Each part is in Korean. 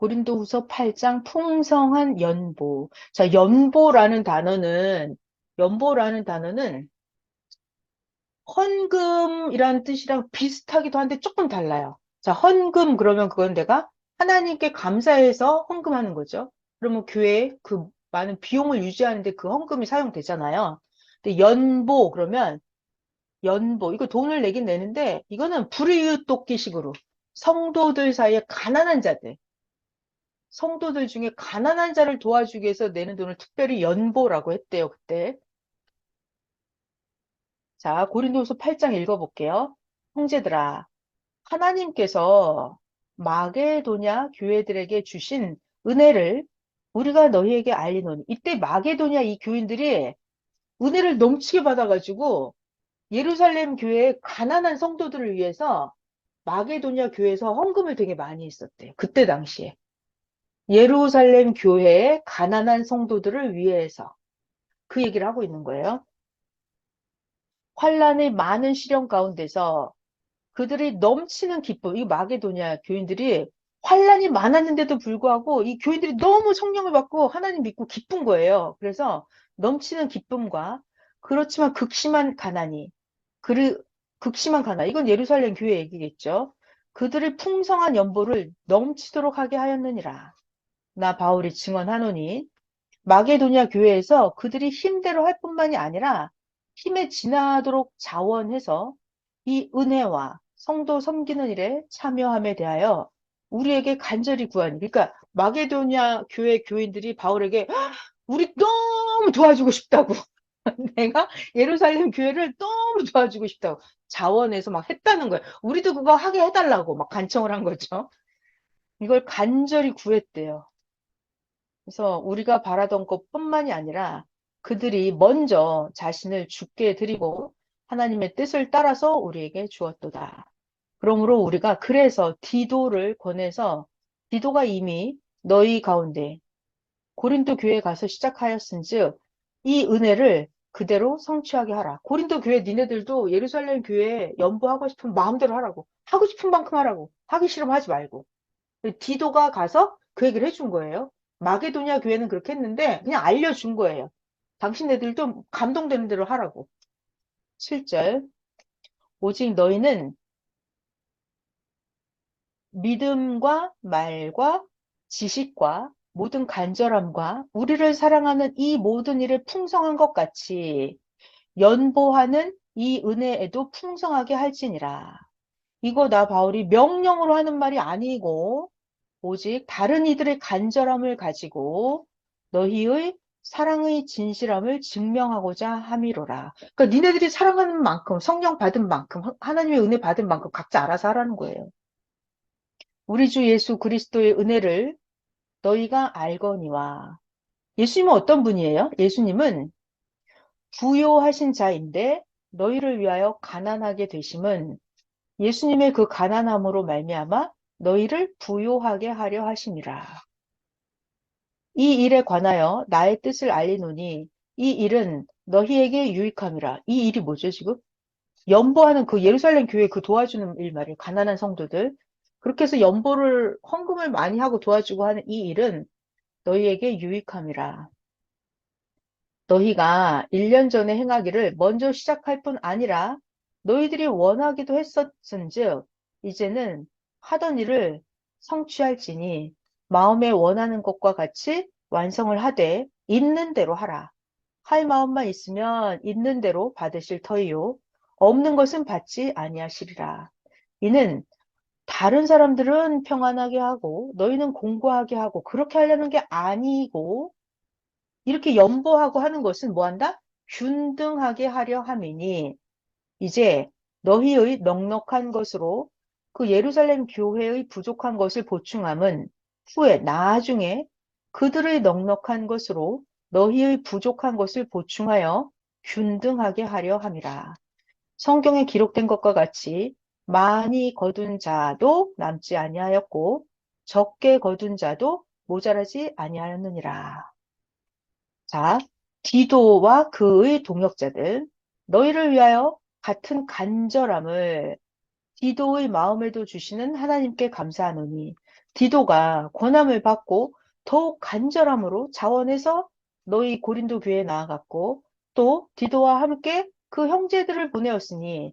고린도후서 8장 풍성한 연보. 자, 연보라는 단어는 연보라는 단어는 헌금이라는 뜻이랑 비슷하기도 한데 조금 달라요. 자, 헌금 그러면 그건 내가 하나님께 감사해서 헌금하는 거죠. 그러면 교회에 그 많은 비용을 유지하는데 그 헌금이 사용되잖아요. 근데 연보 그러면 연보 이거 돈을 내긴 내는데 이거는 불이웃 돕기식으로 성도들 사이에 가난한 자들 성도들 중에 가난한 자를 도와주기 위해서 내는 돈을 특별히 연보라고 했대요, 그때. 자, 고린도후서 8장 읽어볼게요. 형제들아, 하나님께서 마게도냐 교회들에게 주신 은혜를 우리가 너희에게 알리노니 이때 마게도냐 이 교인들이 은혜를 넘치게 받아가지고 예루살렘 교회의 가난한 성도들을 위해서 마게도냐 교회에서 헌금을 되게 많이 했었대요. 그때 당시에. 예루살렘 교회의 가난한 성도들을 위해서 그 얘기를 하고 있는 거예요. 환란의 많은 시련 가운데서 그들이 넘치는 기쁨, 이 마게도냐 교인들이 환란이 많았는데도 불구하고 이 교인들이 너무 성령을 받고 하나님 믿고 기쁜 거예요. 그래서 넘치는 기쁨과 그렇지만 극심한 가난이, 그 극심한 가난, 이건 예루살렘 교회 얘기겠죠. 그들의 풍성한 연보를 넘치도록 하게 하였느니라. 나 바울이 증언하노니 마게도냐 교회에서 그들이 힘대로 할 뿐만이 아니라 힘에 지나도록 자원해서 이 은혜와 성도 섬기는 일에 참여함에 대하여 우리에게 간절히 구하니 그러니까 마게도냐 교회 교인들이 바울에게 우리 너무 도와주고 싶다고 내가 예루살렘 교회를 너무 도와주고 싶다고 자원해서 막 했다는 거예요. 우리도 그거 하게 해달라고 막 간청을 한 거죠. 이걸 간절히 구했대요. 그래서 우리가 바라던 것뿐만이 아니라 그들이 먼저 자신을 죽게 드리고 하나님의 뜻을 따라서 우리에게 주었도다. 그러므로 우리가 그래서 디도를 권해서 디도가 이미 너희 가운데 고린도 교회에 가서 시작하였은즉 이 은혜를 그대로 성취하게 하라. 고린도 교회 니네들도 예루살렘 교회에 연보하고 싶으면 마음대로 하라고. 하고 싶은 만큼 하라고. 하기 싫으면 하지 말고. 디도가 가서 그 얘기를 해준 거예요. 마게도냐 교회는 그렇게 했는데 그냥 알려준 거예요. 당신네들도 감동되는 대로 하라고. 7절 오직 너희는 믿음과 말과 지식과 모든 간절함과 우리를 사랑하는 이 모든 일을 풍성한 것 같이 연보하는 이 은혜에도 풍성하게 할지니라. 이거 나 바울이 명령으로 하는 말이 아니고 오직 다른 이들의 간절함을 가지고 너희의 사랑의 진실함을 증명하고자 함이로라. 그러니까 니네들이 사랑하는 만큼 성령 받은 만큼 하나님의 은혜 받은 만큼 각자 알아서 하라는 거예요. 우리 주 예수 그리스도의 은혜를 너희가 알거니와 예수님은 어떤 분이에요? 예수님은 부요하신 자인데 너희를 위하여 가난하게 되심은 예수님의 그 가난함으로 말미암아 너희를 부요하게 하려 하심이라. 이 일에 관하여 나의 뜻을 알리노니 이 일은 너희에게 유익함이라. 이 일이 뭐죠 지금? 연보하는 그 예루살렘 교회 그 도와주는 일 말이에요. 가난한 성도들. 그렇게 해서 연보를 헌금을 많이 하고 도와주고 하는 이 일은 너희에게 유익함이라. 너희가 1년 전에 행하기를 먼저 시작할 뿐 아니라 너희들이 원하기도 했었은즉 이제는 하던 일을 성취할지니 마음에 원하는 것과 같이 완성을 하되 있는 대로 하라. 할 마음만 있으면 있는 대로 받으실 터이요. 없는 것은 받지 아니하시리라. 이는 다른 사람들은 평안하게 하고 너희는 공부하게 하고 그렇게 하려는 게 아니고 이렇게 연보하고 하는 것은 뭐한다? 균등하게 하려 함이니 이제 너희의 넉넉한 것으로 그 예루살렘 교회의 부족한 것을 보충함은 후에 나중에 그들의 넉넉한 것으로 너희의 부족한 것을 보충하여 균등하게 하려 함이라. 성경에 기록된 것과 같이 많이 거둔 자도 남지 아니하였고 적게 거둔 자도 모자라지 아니하였느니라. 자, 기도와 그의 동역자들 너희를 위하여 같은 간절함을 기도의 마음에도 주시는 하나님께 감사하노니 디도가 권함을 받고 더욱 간절함으로 자원해서 너희 고린도 교회에 나아갔고 또 디도와 함께 그 형제들을 보내었으니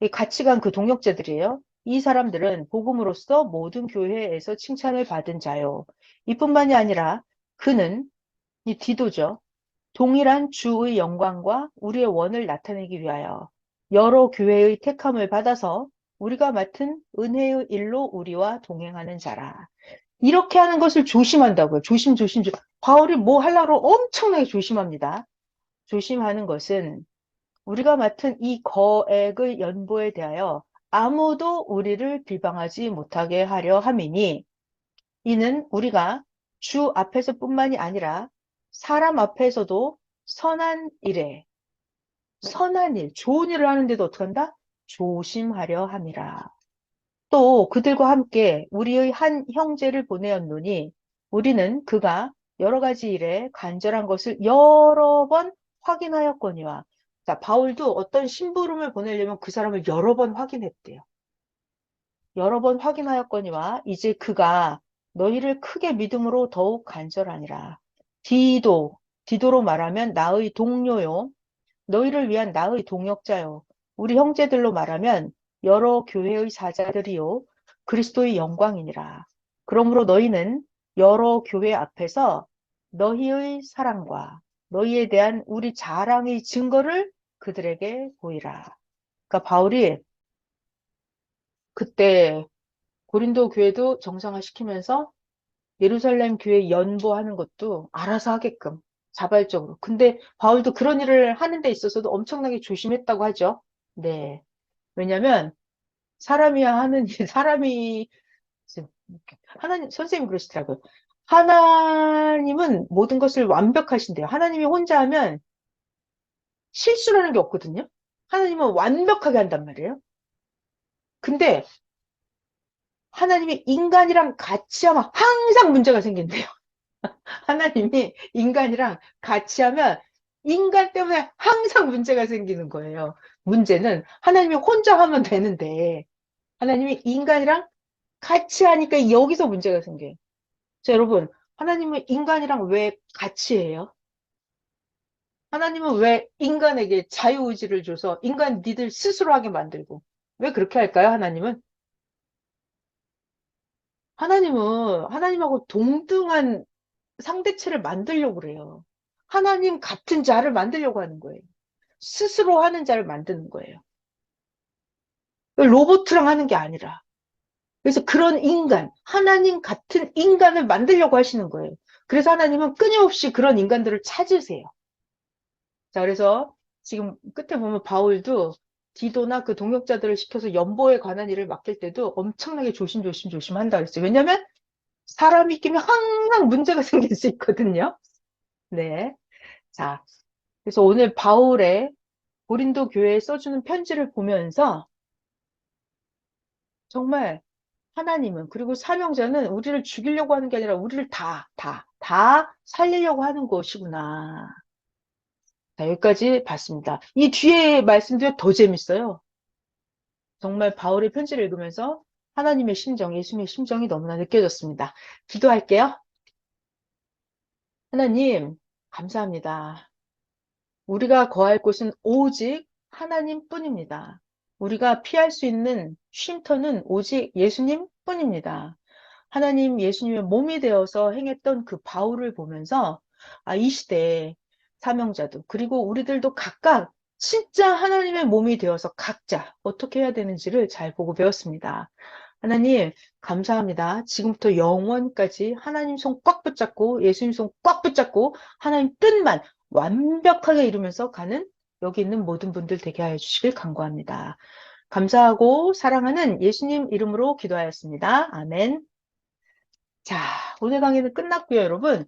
이 같이 간 그 동역자들이에요. 이 사람들은 복음으로써 모든 교회에서 칭찬을 받은 자요. 이뿐만이 아니라 그는 이 디도죠. 동일한 주의 영광과 우리의 원을 나타내기 위하여 여러 교회의 택함을 받아서 우리가 맡은 은혜의 일로 우리와 동행하는 자라. 이렇게 하는 것을 조심한다고요. 조심, 조심, 조심. 바울이 뭐 하려고 엄청나게 조심합니다. 조심하는 것은 우리가 맡은 이 거액의 연보에 대하여 아무도 우리를 비방하지 못하게 하려 함이니 이는 우리가 주 앞에서뿐만이 아니라 사람 앞에서도 선한 일에 선한 일, 좋은 일을 하는데도 어떡한다? 조심하려 함이라. 또 그들과 함께 우리의 한 형제를 보내었노니 우리는 그가 여러 가지 일에 간절한 것을 여러 번 확인하였거니와 자, 바울도 어떤 심부름을 보내려면 그 사람을 여러 번 확인했대요. 여러 번 확인하였거니와 이제 그가 너희를 크게 믿음으로 더욱 간절하니라. 디도, 디도로 말하면 나의 동료요. 너희를 위한 나의 동역자요. 우리 형제들로 말하면 여러 교회의 사자들이요. 그리스도의 영광이니라. 그러므로 너희는 여러 교회 앞에서 너희의 사랑과 너희에 대한 우리 자랑의 증거를 그들에게 보이라. 그러니까 바울이 그때 고린도 교회도 정상화시키면서 예루살렘 교회 연보하는 것도 알아서 하게끔 자발적으로. 근데 바울도 그런 일을 하는 데 있어서도 엄청나게 조심했다고 하죠. 네. 왜냐면 사람이야 하는 일, 사람이 하나님 선생님이 그러시더라고요. 하나님은 모든 것을 완벽하신대요. 하나님이 혼자 하면 실수라는 게 없거든요. 하나님은 완벽하게 한단 말이에요. 근데 하나님이 인간이랑 같이 하면 항상 문제가 생긴대요. 하나님이 인간이랑 같이 하면 인간 때문에 항상 문제가 생기는 거예요. 문제는 하나님이 혼자 하면 되는데 하나님이 인간이랑 같이 하니까 여기서 문제가 생겨요. 자, 여러분, 하나님은 인간이랑 왜 같이 해요? 하나님은 왜 인간에게 자유의지를 줘서 인간 니들 스스로 하게 만들고 왜 그렇게 할까요? 하나님은? 하나님은 하나님하고 동등한 상대체를 만들려고 그래요. 하나님 같은 자를 만들려고 하는 거예요. 스스로 하는 자를 만드는 거예요. 로봇이랑 하는 게 아니라. 그래서 그런 인간, 하나님 같은 인간을 만들려고 하시는 거예요. 그래서 하나님은 끊임없이 그런 인간들을 찾으세요. 자, 그래서 지금 끝에 보면 바울도 디도나 그 동역자들을 시켜서 연보에 관한 일을 맡길 때도 엄청나게 조심조심 조심한다 그랬어요. 왜냐면 사람이 끼면 항상 문제가 생길 수 있거든요. 네. 자, 그래서 오늘 바울의 고린도 교회에 써주는 편지를 보면서 정말 하나님은 그리고 사명자는 우리를 죽이려고 하는 게 아니라 우리를 다, 다, 다 살리려고 하는 것이구나. 자, 여기까지 봤습니다. 이 뒤에 말씀도 더 재밌어요. 정말 바울의 편지를 읽으면서 하나님의 심정, 예수님의 심정이 너무나 느껴졌습니다. 기도할게요. 하나님, 감사합니다. 우리가 거할 곳은 오직 하나님 뿐입니다. 우리가 피할 수 있는 쉼터는 오직 예수님 뿐입니다. 하나님 예수님의 몸이 되어서 행했던 그 바울을 보면서 아, 이 시대에 사명자도 그리고 우리들도 각각 진짜 하나님의 몸이 되어서 각자 어떻게 해야 되는지를 잘 보고 배웠습니다. 하나님 감사합니다. 지금부터 영원까지 하나님 손 꽉 붙잡고 예수님 손 꽉 붙잡고 하나님 뜻만 완벽하게 이루면서 가는 여기 있는 모든 분들 되게 하여 주시길 간구합니다. 감사하고 사랑하는 예수님 이름으로 기도하였습니다. 아멘. 자, 오늘 강의는 끝났고요, 여러분.